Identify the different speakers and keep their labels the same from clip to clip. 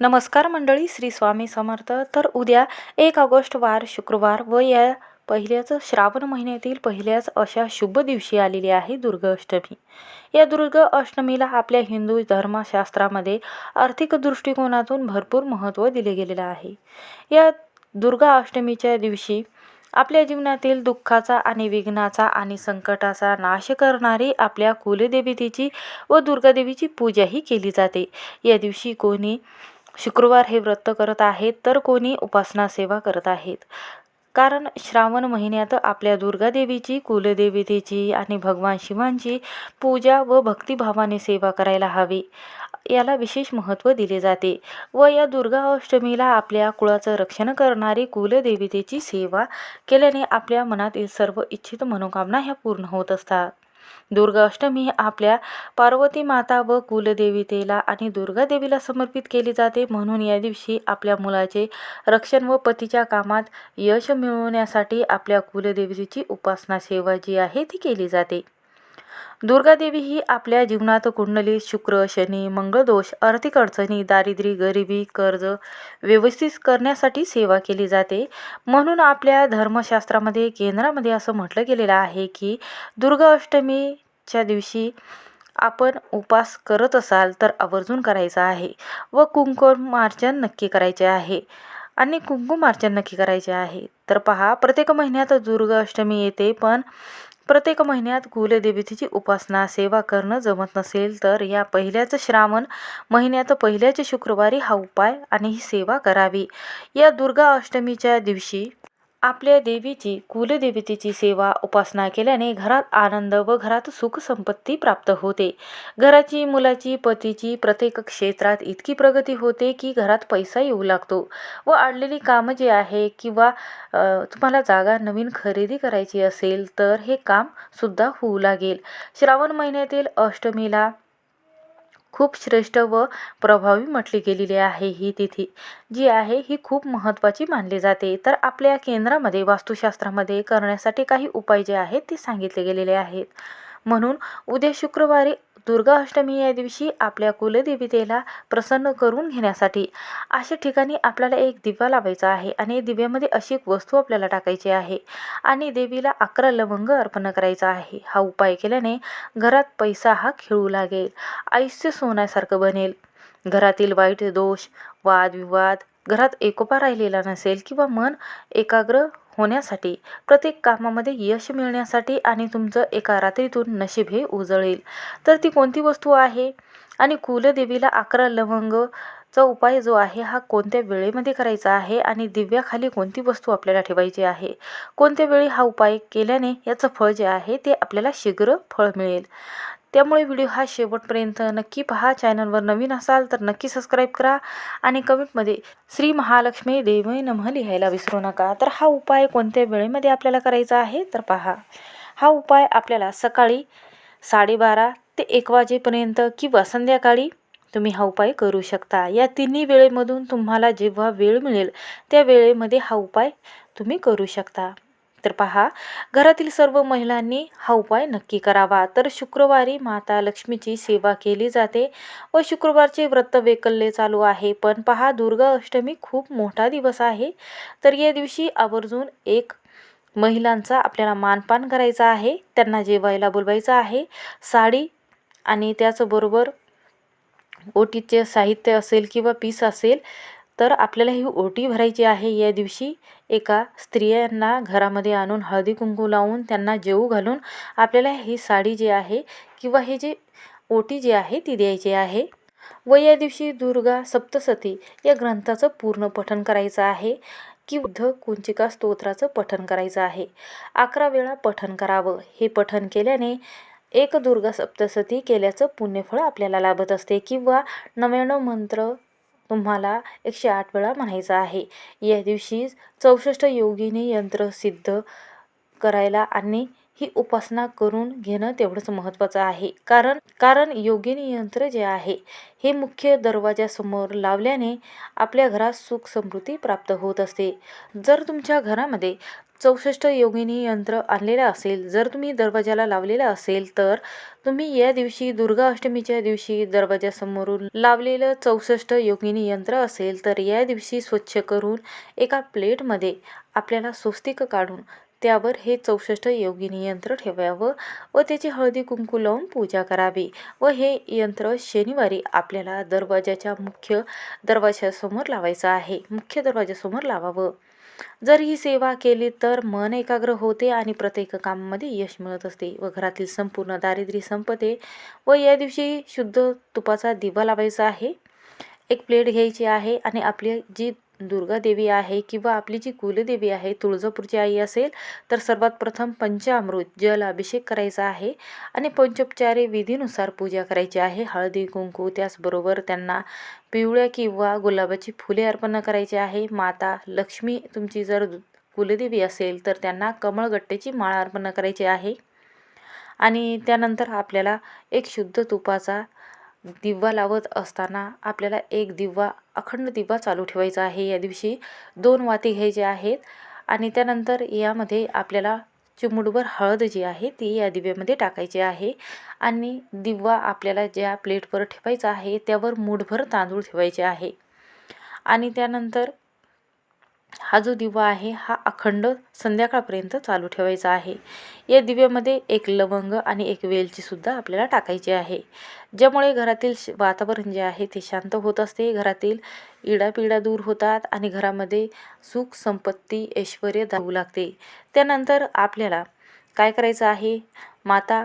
Speaker 1: नमस्कार मंडळी श्री स्वामी समर्थ. तर उद्या एक ऑगस्ट वार शुक्रवार व या पहिल्याच श्रावण महिन्यातील पहिल्याच अशा शुभ दिवशी आलेली आहे दुर्गाष्टमी या दुर्गा अष्टमीला आपल्या हिंदू धर्मशास्त्रामध्ये आर्थिक दृष्टिकोनातून भरपूर महत्त्व दिले गेलेलं आहे. या दुर्गा अष्टमीच्या दिवशी आपल्या जीवनातील दुःखाचा आणि विघ्नाचा आणि संकटाचा नाश करणारी आपल्या कुलदेवतेची व दुर्गादेवीची पूजाही केली जाते. या दिवशी कोणी शुक्रवार हे व्रत करत आहेत तर कोणी उपासना सेवा करत आहेत. कारण श्रावण महिन्यात आपल्या दुर्गादेवीची कुलदेवतेची आणि भगवान शिवांची पूजा व भक्तिभावाने सेवा करायला हवी. याला विशेष महत्त्व दिले जाते व या दुर्गा अष्टमीला आपल्या कुळाचं रक्षण करणारी कुलदेवतेची सेवा केल्याने आपल्या मनातील सर्व इच्छित मनोकामना ह्या पूर्ण होत असतात. दुर्गाष्टमी आपल्या पार्वती माता व कुलदेवतेला आणि दुर्गादेवीला समर्पित केली जाते. म्हणून या दिवशी आपल्या मुलाचे रक्षण व पतीच्या कामात यश मिळवण्यासाठी आपल्या कुलदेवीची उपासना सेवा जी आहे ती केली जाते. दुर्गादेवी ही आपल्या जीवनात कुंडली शुक्र शनी मंगळदोष आर्थिक अडचणी दारिद्र्य गरिबी कर्ज व्यवस्थित करण्यासाठी सेवा केली जाते. म्हणून आपल्या धर्मशास्त्रामध्ये केंद्रामध्ये असं म्हटलं गेलेलं आहे की दुर्गा अष्टमीच्या दिवशी आपण उपास करत असाल तर आवर्जून करायचा आहे व कुंकुमार्चन नक्की करायचे आहे आणि कुंकुमार्चन नक्की करायचे आहे. तर पहा प्रत्येक महिन्यात दुर्गाष्टमी येते पण प्रत्येक महिन्यात कुलदेवतेची उपासना सेवा करणं जमत नसेल तर या पहिल्याच श्रावण महिन्यात पहिल्याच शुक्रवारी हा उपाय आणि ही सेवा करावी. या दुर्गा अष्टमीच्या दिवशी आपल्या देवीची कुलदेवतेची सेवा उपासना केल्याने घरात आनंद व घरात सुख संपत्ती प्राप्त होते. घराची मुलाची पतीची प्रत्येक क्षेत्रात इतकी प्रगती होते की घरात पैसा येऊ लागतो व अडलेली कामं जी आहे किंवा तुम्हाला जागा नवीन खरेदी करायची असेल तर हे काम सुद्धा होऊ लागेल. श्रावण महिन्यातील अष्टमीला खूप श्रेष्ठ व प्रभावी म्हटली गेलेली आहे ही तिथी. जी आहे ही खूप महत्त्वाची मानली जाते. तर आपल्या केंद्रामध्ये वास्तुशास्त्रामध्ये करण्यासाठी काही उपाय जे आहेत ते सांगितले गेलेले आहेत. म्हणून उद्या शुक्रवारी दुर्गा अष्टमी या दिवशी आपल्या कुलदेवतेला प्रसन्न करून घेण्यासाठी अशा ठिकाणी आपल्याला एक दिवा लावायचा आहे आणि दिव्यामध्ये अशी एक वस्तू आपल्याला टाकायची आहे आणि देवीला अकरा लवंग अर्पण करायचा आहे. हा उपाय केल्याने घरात पैसा हा खेळू लागेल आयुष्य सोन्यासारखं बनेल. घरातील वाईट दोष वादविवाद घरात एकोपा राहिलेला नसेल किंवा मन एकाग्र होण्यासाठी प्रत्येक कामामध्ये यश मिळण्यासाठी आणि तुमचं एका रात्रीतून नशीब हे उजळेल. तर ती कोणती वस्तू आहे? आणि कुलदेवीला अकरा लवंगचा उपाय जो आहे हा कोणत्या वेळेमध्ये करायचा आहे? आणि दिव्याखाली कोणती वस्तू आपल्याला ठेवायची आहे? कोणत्या वेळी हा उपाय केल्याने याचं फळ जे आहे ते आपल्याला शीघ्र फळ मिळेल. त्यामुळे व्हिडिओ हा शेवटपर्यंत नक्की पहा. चॅनलवर नवीन असाल तर नक्की सबस्क्राईब करा आणि कमेंटमध्ये श्री महालक्ष्मी देवय नमः लिहायला विसरू नका. तर हा उपाय कोणत्या वेळेमध्ये आपल्याला करायचा आहे? तर पहा. हा उपाय आपल्याला सकाळी साडेबारा ते एक वाजेपर्यंत किंवा संध्याकाळी तुम्ही हा उपाय करू शकता. या तिन्ही वेळेमधून तुम्हाला जेव्हा वेळ मिळेल त्या वेळेमध्ये हा उपाय तुम्ही करू शकता. तर पहा घरातील सर्व महिलांनी हा उपाय नक्की करावा. तर शुक्रवारी माता लक्ष्मीची सेवा केली जाते व शुक्रवारचे व्रत वेकल्ले चालू आहे. पण पहा दुर्गा अष्टमी खूप मोठा दिवस आहे. तर या दिवशी आवर्जून एक महिलांचा आपल्याला मानपान करायचा आहे. त्यांना जेवायला बोलवायचं आहे. साडी आणि त्याचबरोबर ओटीचे साहित्य असेल किंवा पीस असेल तर आपल्याला ही ओटी भरायची आहे या दिवशी. एका स्त्रियांना घरामध्ये आणून हळदी कुंकू लावून त्यांना जेवू घालून आपल्याला ही साडी जी आहे किंवा हे जे ओटी जी आहे ती द्यायची आहे. व या दिवशी दुर्गा सप्तसती या ग्रंथाचं पूर्ण पठण करायचं आहे. की बुद्ध कुंचिका स्तोत्राचं पठण करायचं आहे. अकरा वेळा पठण करावं. हे पठण केल्याने एक दुर्गा सप्तसती केल्याचं पुण्यफळ आपल्याला लाभत असते. किंवा नव्याण्णव मंत्र तुम्हाला एकशे आठ वेळा म्हणायचं आहे. या दिवशी चौसष्ट योगिनी यंत्र सिद्ध करायला आणि ही उपासना करून घेणं तेवढंच महत्त्वाचं आहे. कारण कारण योगिनी यंत्र जे आहे हे मुख्य दरवाजासमोर लावल्याने आपल्या घरात सुख समृद्धी प्राप्त होत असते. जर तुमच्या घरामध्ये चौसष्ट योगिनी यंत्र आणलेलं असेल जर तुम्ही दरवाजाला लावलेलं असेल तर तुम्ही या दिवशी दुर्गा अष्टमीच्या दिवशी दरवाजासमोरून लावलेलं चौसष्ट योगिनी यंत्र असेल तर या दिवशी स्वच्छ करून एका प्लेटमध्ये आपल्याला स्वस्तिक काढून त्यावर हे चौसष्ट योगिनी यंत्र ठेवावं व त्याची हळदी कुंकू लावून पूजा करावी व हे यंत्र शनिवारी आपल्याला दरवाजाच्या मुख्य दरवाजासमोर लावायचं आहे. मुख्य दरवाजासमोर लावावं. जर ही सेवा केली तर मन एकाग्र होते आणि प्रत्येक कामामध्ये यश मिळत असते व घरातील संपूर्ण दारिद्र्य संपते व या दिवशी शुद्ध तुपाचा दिवा लावायचा आहे. एक प्लेट घ्यायची आहे आणि आपली जी दुर्गादेवी आहे किंवा आपली जी कुलदेवी आहे तुळजापूरची आई असेल तर सर्वात प्रथम पंचामृत जल अभिषेक करायचा आहे आणि पंचोपचारे विधीनुसार पूजा करायची आहे. हळदी कुंकू त्याचबरोबर त्यांना पिवळ्या किंवा गुलाबाची फुले अर्पण करायची आहे. माता लक्ष्मी तुमची जर कुलदेवी असेल तर त्यांना कमळगट्टेची माळ अर्पण करायची आहे. आणि त्यानंतर आपल्याला एक शुद्ध तुपाचा दिवा लावत असताना आपल्याला एक दिवा अखंड दिवा चालू ठेवायचा आहे. या दिवशी दोन वाती घ्यायचे आहेत आणि त्यानंतर यामध्ये आपल्याला चिमुडभर हळद जी आहे ती या दिव्यामध्ये टाकायची आहे आणि दिवा आपल्याला ज्या प्लेटवर ठेवायचा आहे त्यावर मूठभर तांदूळ ठेवायचे आहे. आणि त्यानंतर हा जो दिवा आहे हा अखंड संध्याकाळपर्यंत चालू ठेवायचा आहे. या दिव्यामध्ये एक लवंग आणि एक वेलचीसुद्धा आपल्याला टाकायची आहे. ज्यामुळे घरातील वातावरण जे आहे ते शांत होत असते. घरातील इडापिडा दूर होतात आणि घरामध्ये सुख संपत्ती ऐश्वर धावू लागते. त्यानंतर आपल्याला काय करायचं आहे? माता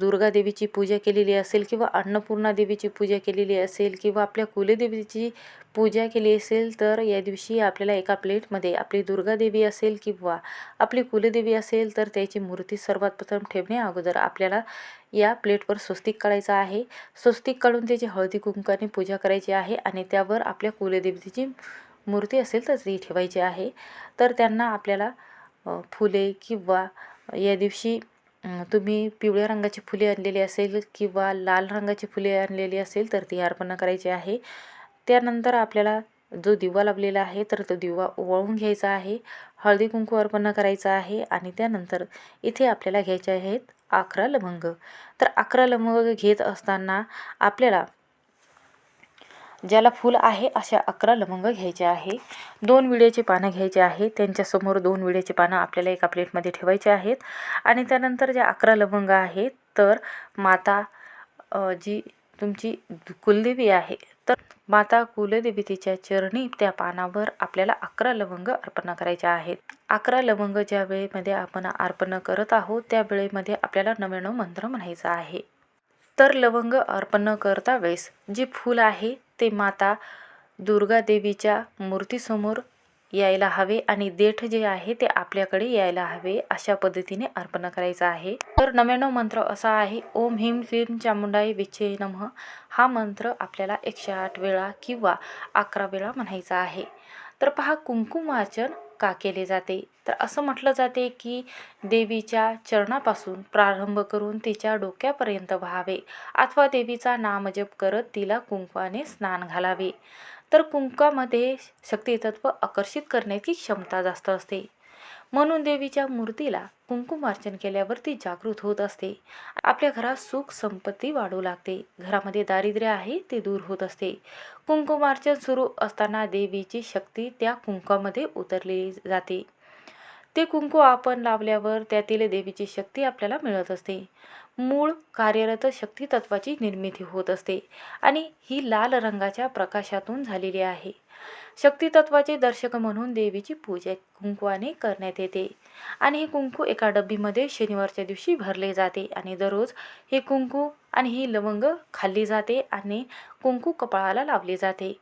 Speaker 1: दुर्गादेवीची पूजा केलेली असेल किंवा अन्नपूर्णा देवीची पूजा केलेली असेल किंवा आपल्या कुलदेवीची पूजा केली असेल तर या दिवशी आपल्याला एका प्लेटमध्ये आपली दुर्गादेवी असेल किंवा आपली कुलदेवी असेल तर त्याची मूर्ती सर्वात प्रथम ठेवणे अगोदर आपल्याला या प्लेटवर स्वस्तिक काढायचं आहे. स्वस्तिक काढून त्याची हळदी कुंकाने पूजा करायची आहे आणि त्यावर आपल्या कुलदेवतेची मूर्ती असेल तर ती ठेवायची आहे. तर त्यांना आपल्याला फुले किंवा या दिवशी तुम्ही पिवळ्या रंगाची फुले आणलेली असेल किंवा लाल रंगाची फुले आणलेली असेल तर ती अर्पण करायची आहे. त्यानंतर आपल्याला जो दिवा लावलेला आहे तर तो दिवा ओवाळून घ्यायचा आहे. हळदी कुंकू अर्पण करायचा आहे आणि त्यानंतर इथे आपल्याला घ्यायचे आहेत अकरा लवंग. तर अकरा लवंग घेत असताना आपल्याला ज्याला फूल आहे अशा अकरा लवंग घ्यायचे आहे. दोन विड्याची पानं घ्यायचे आहे. त्यांच्यासमोर दोन विड्याची पानं आपल्याला एका प्लेटमध्ये ठेवायचे आहेत. आणि त्यानंतर ज्या अकरा लवंग आहेत तर माता जी तुमची कुलदेवी आहे तर माता कुलदेवी तिच्या चरणी त्या पानावर आपल्याला अकरा लवंग अर्पण करायचे आहेत. अकरा लवंग ज्या वेळेमध्ये आपण अर्पण करत आहोत त्या वेळेमध्ये आपल्याला नव्याण्णव मंत्र म्हणायचा आहे. तर लवंग अर्पण करता वेळेस जे फूल आहे ते माता दुर्गा देवीच्या मूर्तीसमोर यायला हवे आणि देठ जे आहे ते आपल्याकडे यायला हवे अशा पद्धतीने अर्पण करायचं आहे. तर नव्याण्णव मंत्र असा आहे ओम हिम क्लीम चामुंडाई विच्छे नम. हा मंत्र आपल्याला एकशे आठ वेळा किंवा अकरा वेळा म्हणायचा आहे. तर पहा कुंकुम वाचन का केले जाते? तर असं म्हटलं जाते की देवीच्या चरणापासून प्रारंभ करून तिच्या डोक्यापर्यंत व्हावे अथवा देवीचा नामजप करत तिला कुंकवाने स्नान घालावे. तर कुंकामध्ये शक्तितत्व आकर्षित करण्याची क्षमता जास्त असते. म्हणून देवीच्या मूर्तीला कुंकुमार्चन केल्यावर ती जागृत होत असते. आपल्या घरात सुख संपत्ती वाढू लागते. घरामध्ये दारिद्र्य आहे ते दूर होत असते. कुंकुमार्चन सुरू असताना देवीची शक्ती त्या कुंकामध्ये उतरली जाते. ते कुंकू आपण लावल्यावर त्यातील देवीची शक्ती आपल्याला मिळत असते. मूळ कार्यरत शक्तितत्वाची निर्मिती होत असते आणि ही लाल रंगाच्या प्रकाशातून झालेली आहे. शक्तितत्वाचे दर्शक म्हणून देवीची पूजा कुंकवाने करण्यात येते आणि हे कुंकू एका डब्बीमध्ये शनिवारच्या दिवशी भरले जाते आणि दररोज हे कुंकू आणि ही लवंग खाल्ली जाते आणि कुंकू कपाळाला लावले जाते.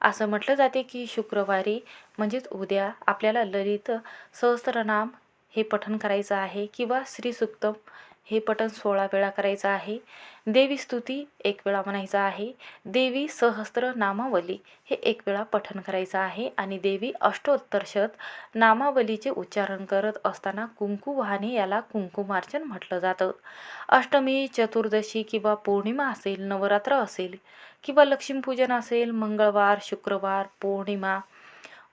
Speaker 1: असं म्हटलं जाते की शुक्रवारी म्हणजेच उद्या आपल्याला ललित सहस्त्रनाम हे पठण करायचं आहे किंवा श्रीसुक्तम हे पठण सोळा वेळा करायचं आहे. देवी स्तुती एक वेळा म्हणायचं आहे. देवी सहस्त्र नामावली हे एक वेळा पठण करायचं आहे आणि देवी अष्टोत्तरशत नामावलीचे उच्चारण करत असताना कुंकू वाहने याला कुंकुमार्चन म्हटलं जातं. अष्टमी चतुर्दशी किंवा पौर्णिमा असेल नवरात्र असेल किंवा लक्ष्मीपूजन असेल मंगळवार शुक्रवार पौर्णिमा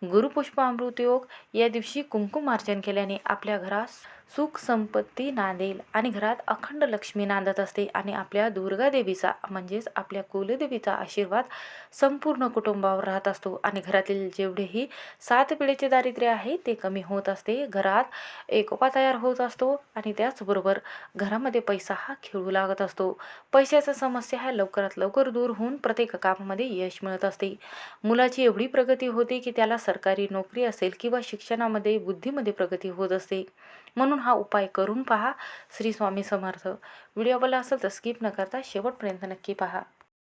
Speaker 1: गुरुपुष्पामृत योग या दिवशी कुंकुमार्चन केल्याने आपल्या घरास सुख संपत्ती नांदेल आणि घरात अखंड लक्ष्मी नांदत असते आणि आपल्या दुर्गादेवीचा म्हणजेच आपल्या कुलदेवीचा आशीर्वाद संपूर्ण कुटुंबावर राहत असतो. आणि घरातील जेवढेही सात पिढीचे दारिद्र्य आहे ते कमी होत असते. घरात एकोपा तयार होत असतो आणि त्याचबरोबर घरामध्ये पैसा हा खेळू लागत असतो. पैशाचा समस्या ह्या लवकरात लवकर दूर होऊन प्रत्येक कामामध्ये यश मिळत असते. मुलाची एवढी प्रगती होते की त्याला सरकारी नोकरी असेल किंवा शिक्षणामध्ये बुद्धीमध्ये प्रगती होत असते. म्हणून हा उपाय करून पहा. श्री स्वामी समर्थ. व्हिडिओ आवडला असेल तर स्किप न करता शेवटपर्यंत नक्की पहा.